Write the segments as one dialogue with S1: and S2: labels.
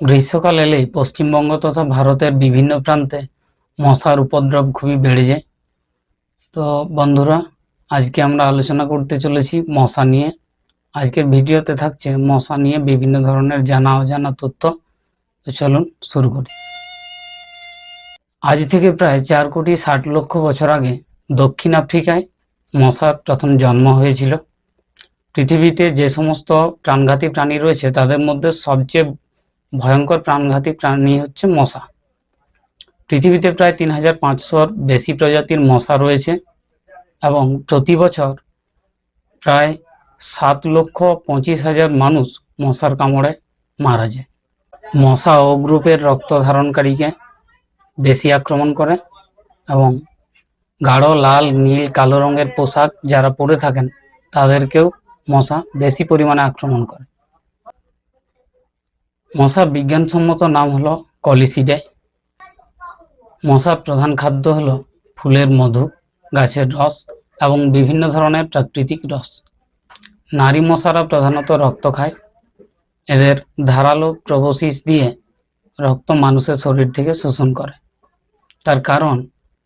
S1: গ্রীষ্মকাল এলেই পশ্চিমবঙ্গ তথা ভারতের বিভিন্ন প্রান্তে মশার উপদ্রব খুবই বেড়ে যায়। তো বন্ধুরা, আজকে আমরা আলোচনা করতে চলেছি মশা নিয়ে। আজকের ভিডিওতে থাকছে মশা নিয়ে বিভিন্ন ধরনের জানা অজানা তথ্য। তো চলুন শুরু করি। আজ থেকে প্রায় চার কোটি ষাট লক্ষ বছর আগে দক্ষিণ আফ্রিকায় মশার প্রথম জন্ম হয়েছিল। পৃথিবীতে যে সমস্ত প্রাণঘাতী প্রাণী রয়েছে, তাদের মধ্যে সবচেয়ে ভয়ঙ্কর প্রাণঘাতী প্রাণী হচ্ছে মশা। পৃথিবীতে প্রায় তিন হাজার পাঁচশোর বেশি প্রজাতির মশা রয়েছে এবং প্রতি বছর প্রায় সাত লক্ষ পঁচিশ হাজার মানুষ মশার কামড়ে মারা যায়। মশা ও গ্রুপের রক্ত ধারণকারীকে বেশি আক্রমণ করে এবং গাঢ়, লাল, নীল, কালো রঙের পোশাক যারা পরে থাকেন তাদেরকেও মশা বেশি পরিমাণে আক্রমণ করে। মশার বিজ্ঞানসম্মত নাম হলো কলিসিডাই। মশার প্রধান খাদ্য হলো ফুলের মধু, গাছের রস এবং বিভিন্ন ধরনের প্রাকৃতিক রস। নারী মশারা প্রধানত রক্ত খায়। এদের ধারালো প্রবসিস দিয়ে রক্ত মানুষের শরীর থেকে শোষণ করে। তার কারণ,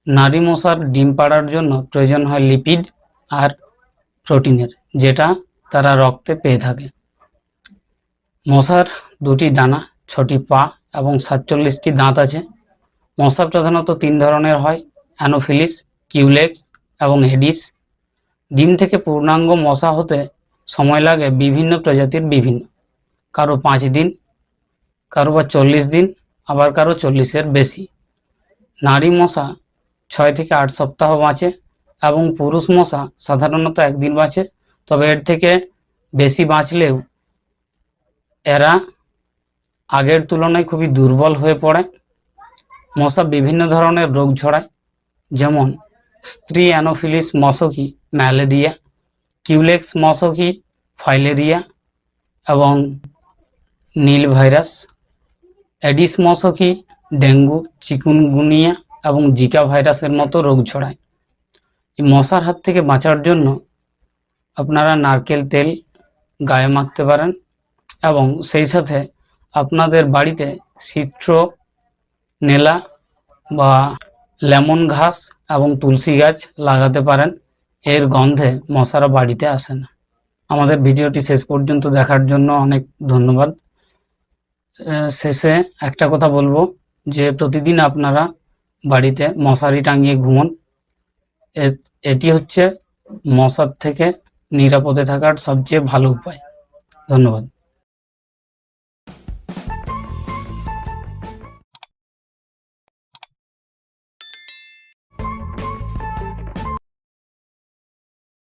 S1: নারী মশার ডিম পাড়ার জন্য প্রয়োজন হয় লিপিড আর প্রোটিনের যেটা তারা রক্তে পেয়ে থাকে। মশার দুটি ডানা, ছটি পা এবং সাতচল্লিশটি দাঁত আছে। মশা প্রধানত তিন ধরনের হয়, অ্যানোফিলিস, কিউলেক্স এবং এডিস ডিম থেকে পূর্ণাঙ্গ মশা হতে সময় লাগে বিভিন্ন প্রজাতির বিভিন্ন। কারও পাঁচ দিন, কারও বা চল্লিশ দিন, আবার কারও চল্লিশের বেশি। নারী মশা ছয় থেকে আট সপ্তাহ বাঁচে এবং পুরুষ মশা সাধারণত একদিন বাঁচে, তবে এর থেকে বেশি বাঁচলেও এরা আগের তুলনায় খুবই দুর্বল হয়ে পড়ে, মশা বিভিন্ন ধরনের রোগ ছড়ায়, যেমন স্ত্রী অ্যানোফিলিস মশকি, ম্যালেরিয়া, কিউলেক্স মশকি, ফাইলেরিয়া এবং নীল ভাইরাস অ্যাডিস মশকি, ডেঙ্গু, চিকুনগুনিয়া এবং জিকা ভাইরাসের মতো রোগ ছড়ায়। এই মশার হাত থেকে বাঁচার জন্য আপনারা নারকেল তেল গায়ে মাখতে পারেন এবং সেই সাথে আপনাদের বাড়িতে চিত্র নেলা বা লেমন ঘাস এবং তুলসী গাছ লাগাতে পারেন। এর গন্ধে মশারা বাড়িতে আসে না। আমাদের ভিডিওটি শেষ পর্যন্ত দেখার জন্য অনেক ধন্যবাদ। শেষে একটা কথা বলব, যে প্রতিদিন আপনারা বাড়িতে মশারি টাঙিয়ে ঘুমন। এটি হচ্ছে মশার থেকে নিরাপদে থাকার সবচেয়ে ভালো উপায়। ধন্যবাদ।